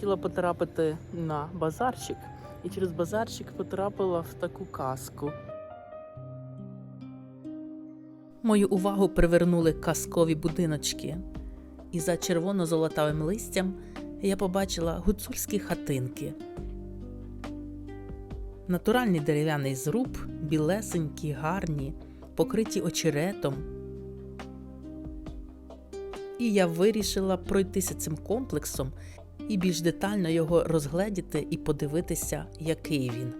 хотіла потрапити на базарчик, і через базарчик потрапила в таку казку. Мою увагу привернули казкові будиночки, і за червоно-золотавим листям я побачила гуцульські хатинки. Натуральний дерев'яний зруб, білесенькі, гарні, покриті очеретом. І я вирішила пройтися цим комплексом і більш детально його розгледіти і подивитися, який він.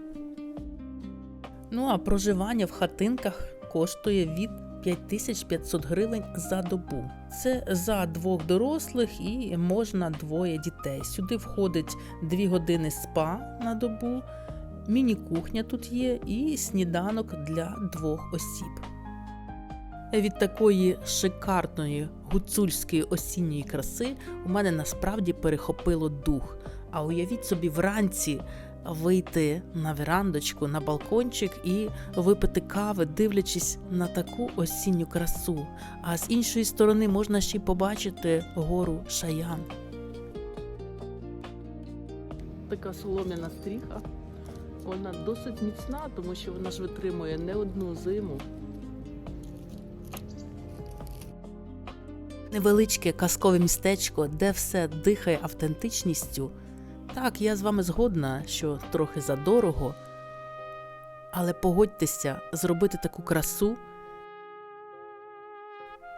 Ну а проживання в хатинках коштує від 5500 гривень за добу. Це за двох дорослих і можна двоє дітей. Сюди входить 2 години спа на добу, міні-кухня тут є і сніданок для двох осіб. Від такої шикарної гуцульської осінньої краси у мене насправді перехопило дух. А уявіть собі вранці вийти на верандочку, на балкончик і випити кави, дивлячись на таку осінню красу. А з іншої сторони можна ще й побачити гору Шаян. Така солом'яна стріха. Вона досить міцна, тому що вона ж витримує не одну зиму. Невеличке казкове містечко, де все дихає автентичністю. Так, я з вами згодна, що трохи задорого, але погодьтеся зробити таку красу.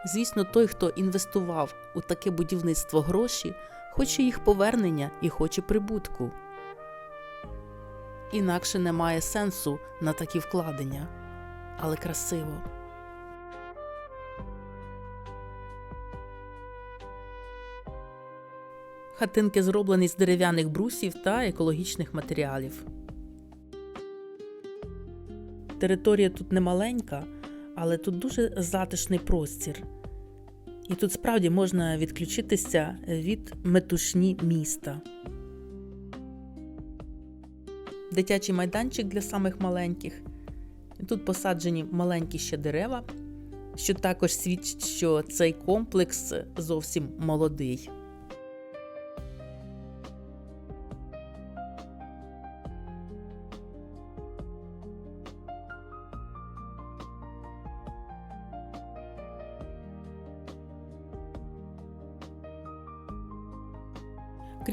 Звісно, той, хто інвестував у таке будівництво гроші, хоче їх повернення і хоче прибутку. Інакше немає сенсу на такі вкладення, але красиво. Хатинки зроблені з дерев'яних брусів та екологічних матеріалів. Територія тут не маленька, але тут дуже затишний простір. І тут справді можна відключитися від метушні міста. Дитячий майданчик для самих маленьких. Тут посаджені маленькі ще дерева, що також свідчить, що цей комплекс зовсім молодий.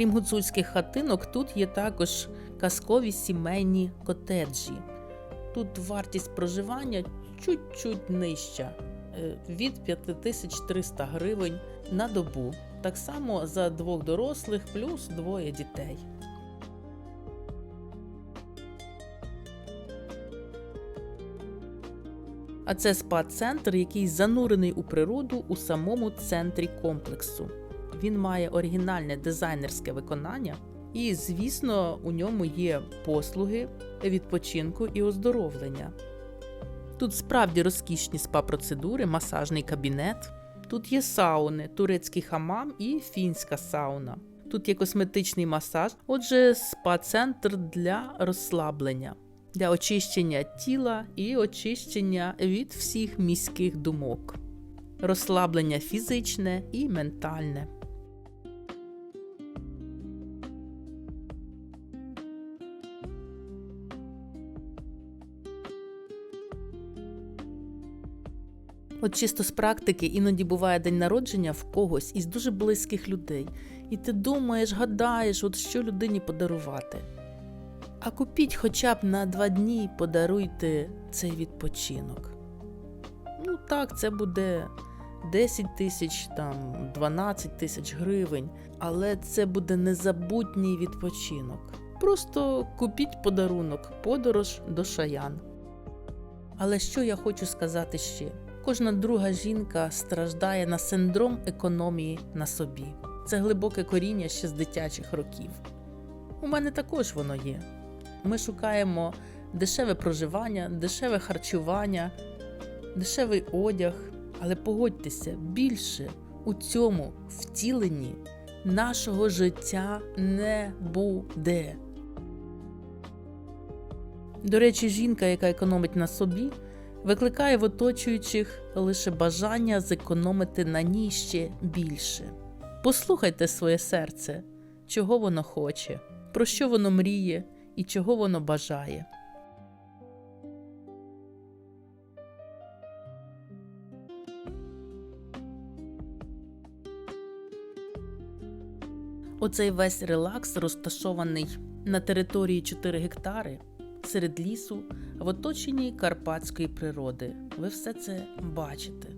Крім гуцульських хатинок, тут є також казкові сімейні котеджі. Тут вартість проживання чуть-чуть нижча е, від 5300 гривень на добу. Так само за двох дорослих плюс двоє дітей. А це спа-центр, який занурений у природу у самому центрі комплексу. Він має оригінальне дизайнерське виконання, і, звісно, у ньому є послуги відпочинку і оздоровлення. Тут справді розкішні спа-процедури, масажний кабінет. Тут є сауни, турецький хамам і фінська сауна. Тут є косметичний масаж, отже, спа-центр для розслаблення, для очищення тіла і очищення від всіх міських думок, розслаблення фізичне і ментальне. От чисто з практики іноді буває день народження в когось із дуже близьких людей, і ти думаєш, гадаєш, от що людині подарувати. А купіть хоча б на два дні подаруйте цей відпочинок. Ну так, це буде 10 тисяч, там 12 тисяч гривень, але це буде незабутній відпочинок. Просто купіть подарунок, подорож до шаян. Але що я хочу сказати ще? Кожна друга жінка страждає на синдром економії на собі. Це глибоке коріння ще з дитячих років. У мене також воно є. Ми шукаємо дешеве проживання, дешеве харчування, дешевий одяг. Але погодьтеся, більше у цьому втіленні нашого життя не буде. До речі, жінка, яка економить на собі, викликає в оточуючих лише бажання зекономити на ній ще більше. Послухайте своє серце, чого воно хоче, про що воно мріє і чого воно бажає. Оцей весь релакс розташований на території 4 гектари серед лісу в оточенні карпатської природи. Ви все це бачите.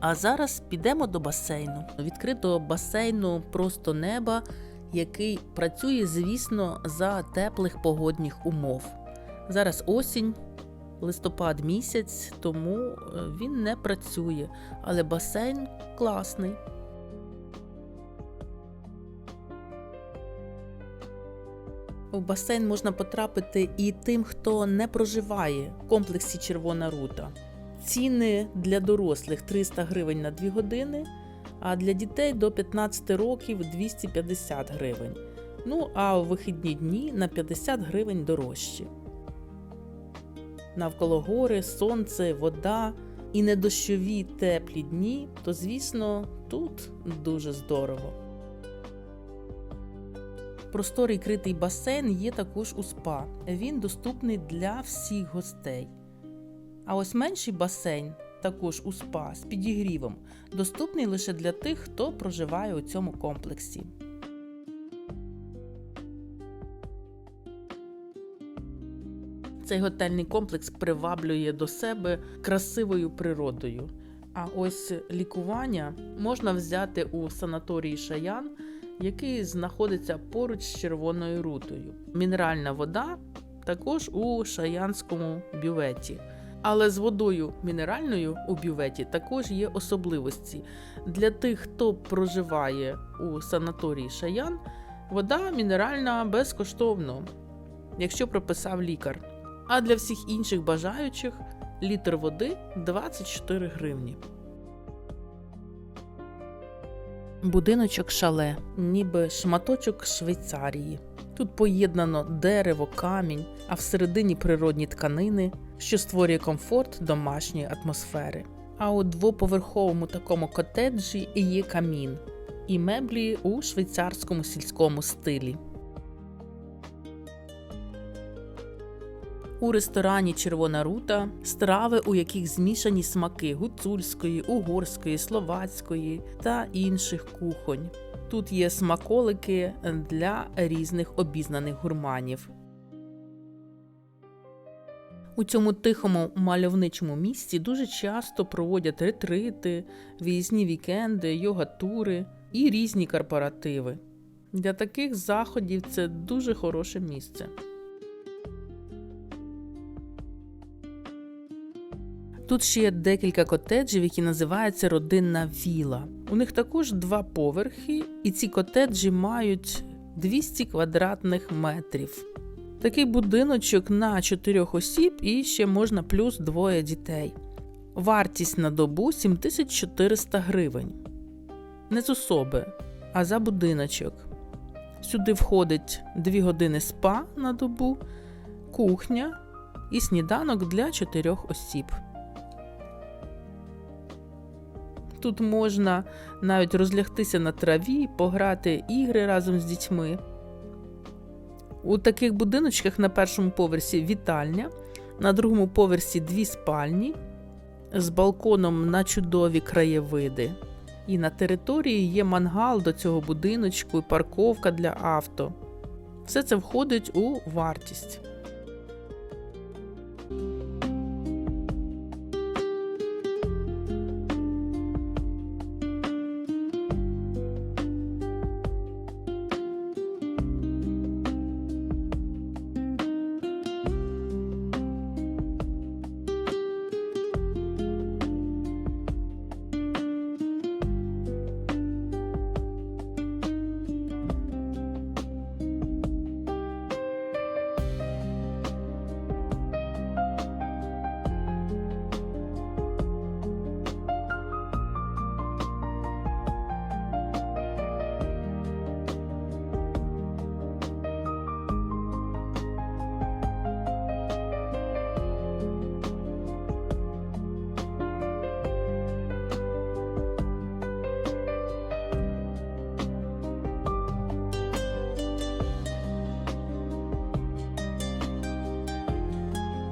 А зараз підемо до басейну. Відкритого басейну просто неба, який працює, звісно, за теплих погодних умов. Зараз осінь, листопад місяць, тому е, він не працює, але басейн класний. У басейн можна потрапити і тим, хто не проживає в комплексі Червона рута. Ціни для дорослих 300 гривень на 2 години, а для дітей до 15 років 250 гривень. Ну а у вихідні дні на 50 гривень дорожчі. Навколо гори, сонце, вода і недощові теплі дні, то звісно тут дуже здорово. Просторий критий басейн є також у спа. Він доступний для всіх гостей. А ось менший басейн, також у спа з підігрівом, доступний лише для тих, хто проживає у цьому комплексі. Цей готельний комплекс приваблює до себе красивою природою. А ось лікування можна взяти у санаторії Шаян, який знаходиться поруч з червоною рутою. Мінеральна вода також у шаянському бюветі. Але з водою мінеральною у бюветі також є особливості. Для тих, хто проживає у санаторії Шаян, вода мінеральна безкоштовно, якщо прописав лікар. А для всіх інших бажаючих літр води 24 гривні. Будиночок шале, ніби шматочок Швейцарії. Тут поєднано дерево, камінь, а всередині природні тканини, що створює комфорт домашньої атмосфери. А у двоповерховому такому котеджі є камін і меблі у швейцарському сільському стилі. У ресторані Червона рута страви, у яких змішані смаки гуцульської, угорської, словацької та інших кухонь. Тут є смаколики для різних обізнаних гурманів. У цьому тихому мальовничому місці дуже часто проводять ретрити, виїзні вікенди, йога-тури і різні корпоративи. Для таких заходів це дуже хороше місце. Тут ще є декілька котеджів, які називаються родинна віла. У них також два поверхи, і ці котеджі мають 200 квадратних метрів. Такий будиночок на 4 осіб і ще можна плюс двоє дітей. Вартість на добу 7400 гривень. Не з особи, а за будиночок. Сюди входить 2 години спа на добу, кухня і сніданок для 4 осіб. Тут можна навіть розлягтися на траві, пограти ігри разом з дітьми. У таких будиночках на першому поверсі вітальня, на другому поверсі дві спальні з балконом на чудові краєвиди. І на території є мангал до цього будиночку і парковка для авто. Все це входить у вартість.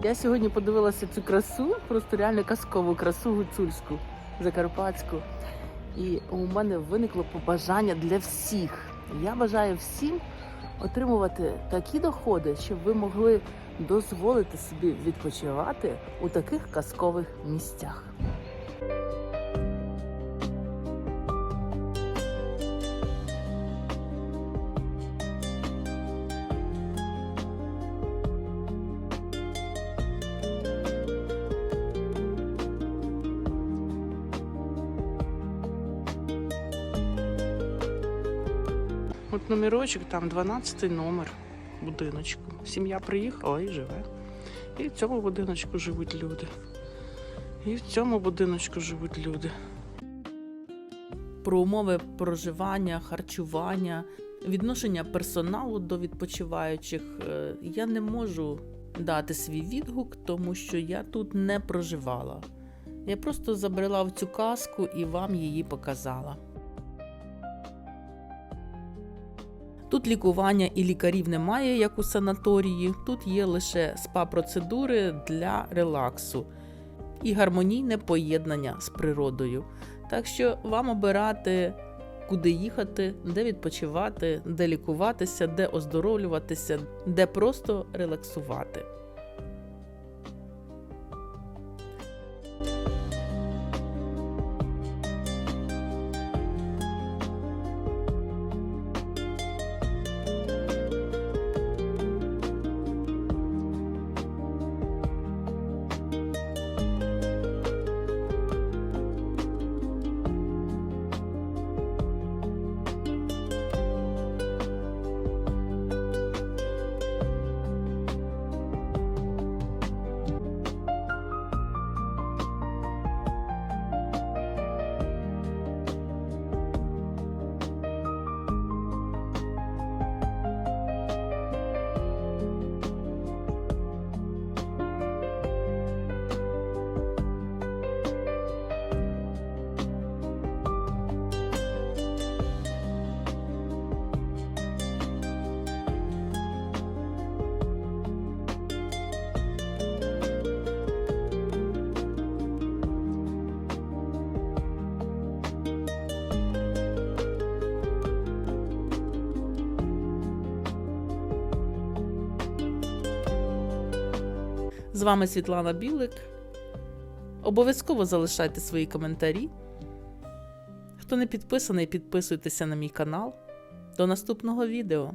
Я сьогодні подивилася цю красу, просто реально казкову красу гуцульську, закарпатську. І у мене виникло побажання для всіх. Я бажаю всім отримувати такі доходи, щоб ви могли дозволити собі відпочивати у таких казкових місцях. От номерочок, там 12 номер будиночку. Сім'я приїхала і живе. І в цьому будиночку живуть люди. І в цьому будиночку живуть люди. Про умови проживання, харчування, відношення персоналу до відпочиваючих е, я не можу дати свій відгук, тому що я тут не проживала. Я просто забрела в цю казку і вам її показала. Тут лікування і лікарів немає, як у санаторії. Тут є лише спа-процедури для релаксу і гармонійне поєднання з природою. Так що вам обирати, куди їхати, де відпочивати, де лікуватися, де оздоровлюватися, де просто релаксувати. З вами Світлана Білик. Обов'язково залишайте свої коментарі. Хто не підписаний, підписуйтеся на мій канал. До наступного відео.